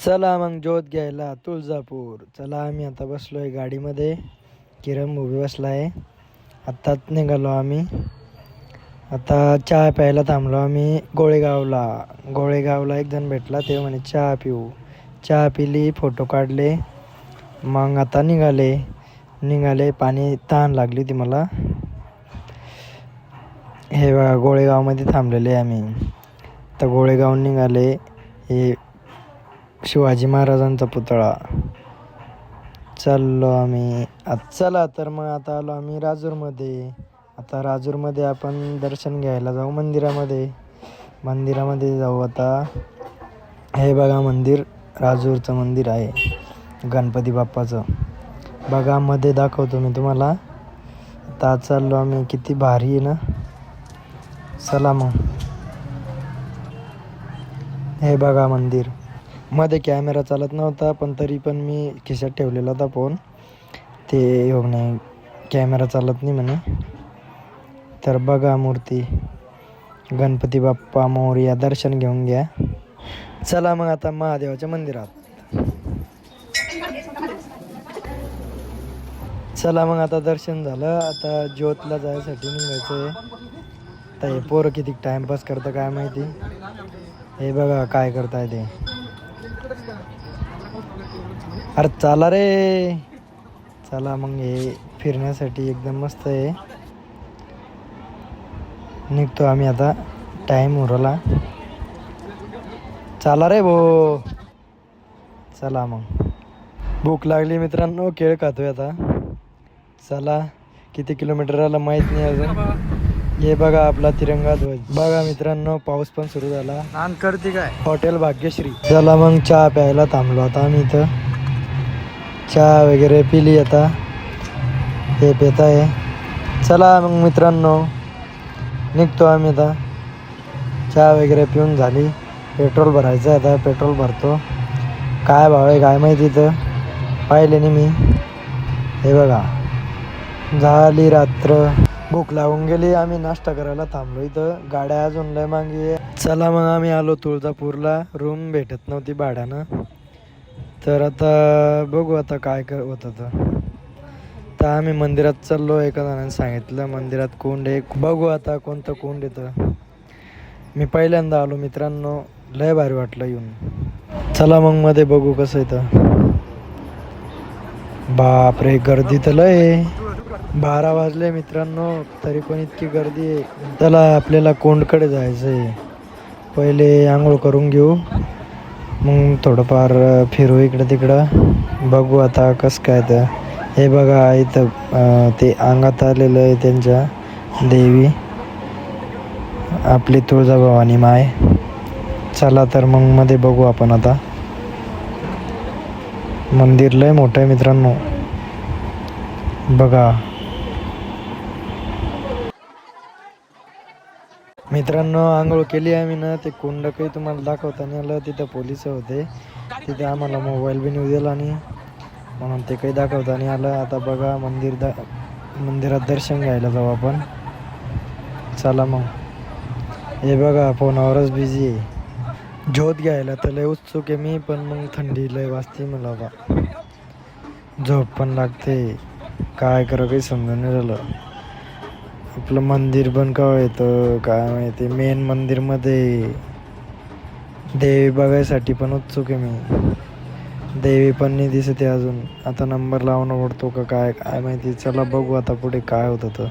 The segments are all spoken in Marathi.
चला मग ज्योत घ्यायला तुळजापूर. चला आम्ही आता बसलो आहे गाडीमध्ये. किरण उभी बसला आहे आत्ताच निघालो आम्ही. आता चहा प्यायला थांबलो आम्ही गोळेगावला. गोळेगावला एक जण भेटला ते म्हणे चहा पिऊ. चहा पिली फोटो काढले. मग आता निघाले. निघाले पाणी तहान लागली होती मला. हे बघा गोळेगावमध्ये थांबलेले आम्ही. तर गोळेगाव निघाले. हे शिवाजी महाराजांचा पुतळा. चाललो आम्ही. आता चला तर मग आता आलो आम्ही राजूरमध्ये. आता राजूरमध्ये आपण दर्शन घ्यायला जाऊ मंदिरामध्ये. मंदिरामध्ये जाऊ आता. हे बघा मंदिर राजूरचं मंदिर आहे. गणपती बाप्पाचं. बघा मध्ये दाखवतो मी तुम्हाला. आता चाललो आम्ही. किती भारी आहे ना? चला मग. हे बघा मंदिर. मध्ये कॅमेरा चालत नव्हता पण तरी पण मी खिशात ठेवलेला होता फोन ते हो नाही कॅमेरा चालत नाही म्हणे. तर बघा मूर्ती. गणपती बाप्पा मोर्या दर्शन घेऊन घ्या. चला मग आता महादेवाच्या मंदिरात. चला मग आता दर्शन झालं. आता ज्योतला जायसाठी निघायचं आहे तर हे पोरं किती टाइमपास करतं काय माहिती? हे बघा काय करताय ते. अरे चला रे. चला मग हे फिरण्यासाठी एकदम मस्त आहे. निघतो आम्ही आता. टाईम उरला. चला रे भो. चला मग. भूक लागली मित्रांनो केळ खातोय आता. चला किती किलोमीटर आला माहीत नाही अजून. हे बघा आपला तिरंगा ध्वज. बघा मित्रांनो पाऊस पण सुरू झाला. नान करते काय? हॉटेल भाग्यश्री. चला मग चहा प्यायला थांबलो आता आम्ही इथं. चहा वगैरे पिली आता. हे पेत आहे. चला मग मित्रांनो निघतो आम्ही आता. चहा वगैरे पिऊन झाली. पेट्रोल भरायचं आहे आता पेट्रोल भरतो. काय भाव आहे काय माहिती तर पाहिले नाही मी. हे बघा. झाली रात्र. भूक लागून गेली. आम्ही नाश्ता करायला थांबलो इथं. गाड्या अजून लय मागे चला मग आम्ही आलो तुळजापूरला. रूम भेटत नव्हती भाड्यानं. तर आता बघू आता काय कर होतं तर तर आम्ही मंदिरात चाललो एका जणाने सांगितलं मंदिरात कोंड आहे. बघू आता कोणतं कुंड येतं. मी पहिल्यांदा आलो मित्रांनो लय भारी वाटलं येऊन. चला मग मध्ये बघू कसं येतं. बापरे गर्दी तर लय बारा वाजले मित्रांनो तरी पण इतकी गर्दी आहे. चला आपल्याला कोंडकडे जायचं आहे पहिले आंघोळ करून घेऊ. मग थोडंफार फिरू इकडं तिकडं. बघू आता कसं काय तर हे बघा इथं ते अंगात आलेलं आहे त्यांच्या देवी. आपली तुळजाभवानी माय. चला तर मग मध्ये बघू आपण आता. मंदिर लय मोठं आहे मित्रांनो. बघा. मित्रांनो आंघोळ केली आम्ही ना ते कुंड काही तुम्हाला दाखवताना आलं. तिथं पोलीस होते. तिथे आम्हाला मोबाईल बी नेऊ दिला आणि म्हणून ते काही दाखवताना आलं. आता बघा मंदिर दा मंदिरात दर्शन घ्यायला जाऊ आपण. चला मग. हे बघा फोनावरच बिझी आहे. ज्योत घ्यायला तर लय उत्सुक आहे मी पण मग थंडी लय वाजते मला बा झोप पण लागते. काय करा काही समजून नाही झालं. आपलं मंदिर पण का येतं काय माहिती. मेन मंदिरमध्ये देवी बघायसाठी पण उत्सुक आहे मी. देवी पण नाही दिसते अजून. आता नंबर लावणं पडतो का काय काय माहिती. चला बघू आता पुढे काय होतं तर.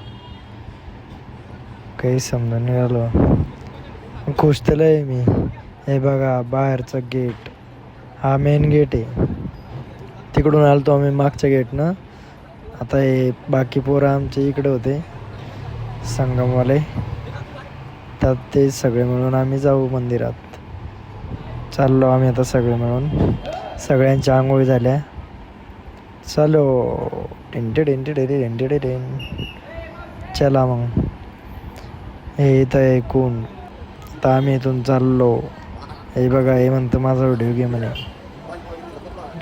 काही समजून नाही खुश तर आहे मी. हे बघा बाहेरचं गेट हा मेन गेट आहे. तिकडून आलतो आम्ही मागच्या गेटनं आता हे बाकी पोरं आमचे इकडे होते. संगमवाले. त्यात ते सगळे मिळून आम्ही जाऊ मंदिरात. चाललो आम्ही आता सगळे मिळून. सगळ्यांच्या आंघोळी झाल्या. चालो. टेंटे टेंटे टेरे टेंटे टेन चला मग. हे इथं ऐकून आता आम्ही इथून चाललो. हे बघा हे म्हणतं माझा व्हिडिओ घे म्हणे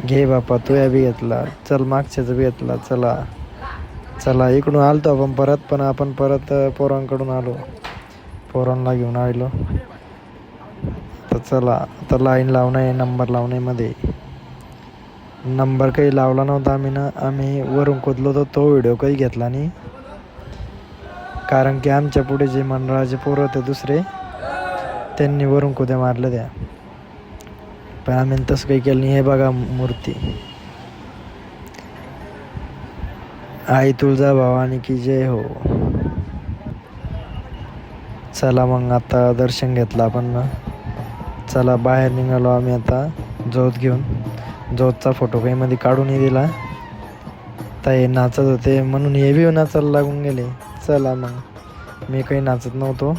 घे बापा तू या बी घेतला. चल मागच्याचं बी घेतला. चला. चला इकडून आलतो आपण परत पण आपण परत पोरांकडून आलो. पोरांना घेऊन आलो. तर चला आता लाईन लावणं आहे नंबर लावण्यामध्ये. नंबर काही लावला नव्हता आम्ही ना. आम्ही वरून कुदलो होतो तो व्हिडिओ काही घेतला नाही. कारण की आमच्या पुढे जे मंडळाचे पोरं होते दुसरे त्यांनी वरून कुद्या मारल्या त्या. पण आम्ही तसं काही केलं नाही. हे बघा मूर्ती. आई तुळजा भवानी की जय हो. चला मग आता दर्शन घेतलं आपण. ना चला बाहेर निघालो आम्ही आता. जोत घेऊन. जोतचा फोटो काही मध्ये काढूनही दिला. ताई नाचत होते. म्हणून हे बी नाचायला लागून गेले. चला मग. मी काही नाचत नव्हतो.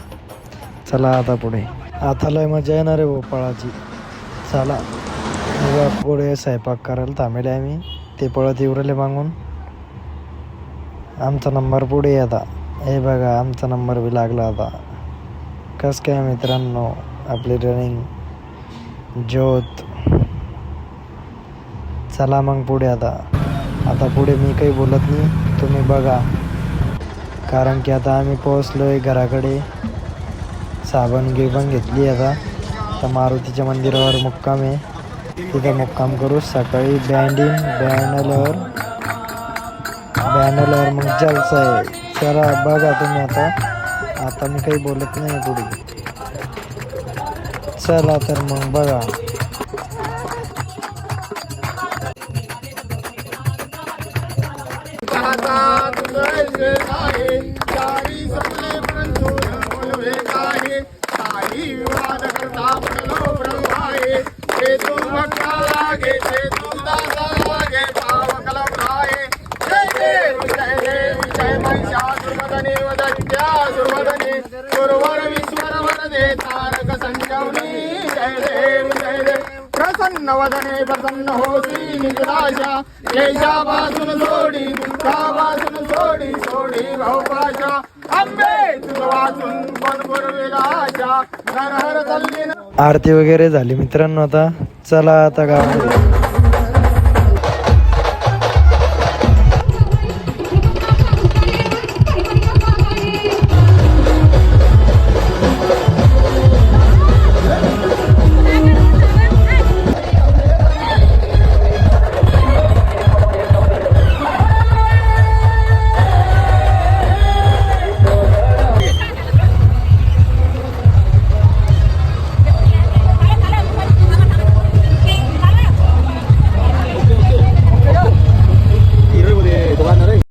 चला आता पुढे. आता लय मजा येणार आहे भोपाळाची. चला. पुढे स्वयंपाक करायला थांबेले आम्ही. ते पळत येऊ राहिले मागून. आमचा नंबर पुढे आता हे बघा आमचा नंबर बी लागला आता कस काय मित्रांनो आपली रनिंग ज्योत चला मग पुढे आता आता पुढे मी काही बोलत नाही तुम्ही बघा कारण की आता आम्ही पोहोचलो आहे घराकडे साबण गिबण घेतली आता तर मारुतीच्या मंदिरावर मुक्काम आहे तिथं मुक्काम करू सकाळी बँडिंग बँड बॅनरवर मग जलसा आहे चला बघा तुम्ही आता. आता मी काही बोलत नाही पुढे. चला तर मग बघा. प्रसन्न वदने प्रसन्न होती निजराशा येशापासून सोडी दुःखा दुःखापासून सोडी सोडी भाऊपाशा आंबे तुझ वाचून पण पुरविला हर हर तल्लीन आरती वगैरे झाली मित्रांनो आता चला आता गावामध्ये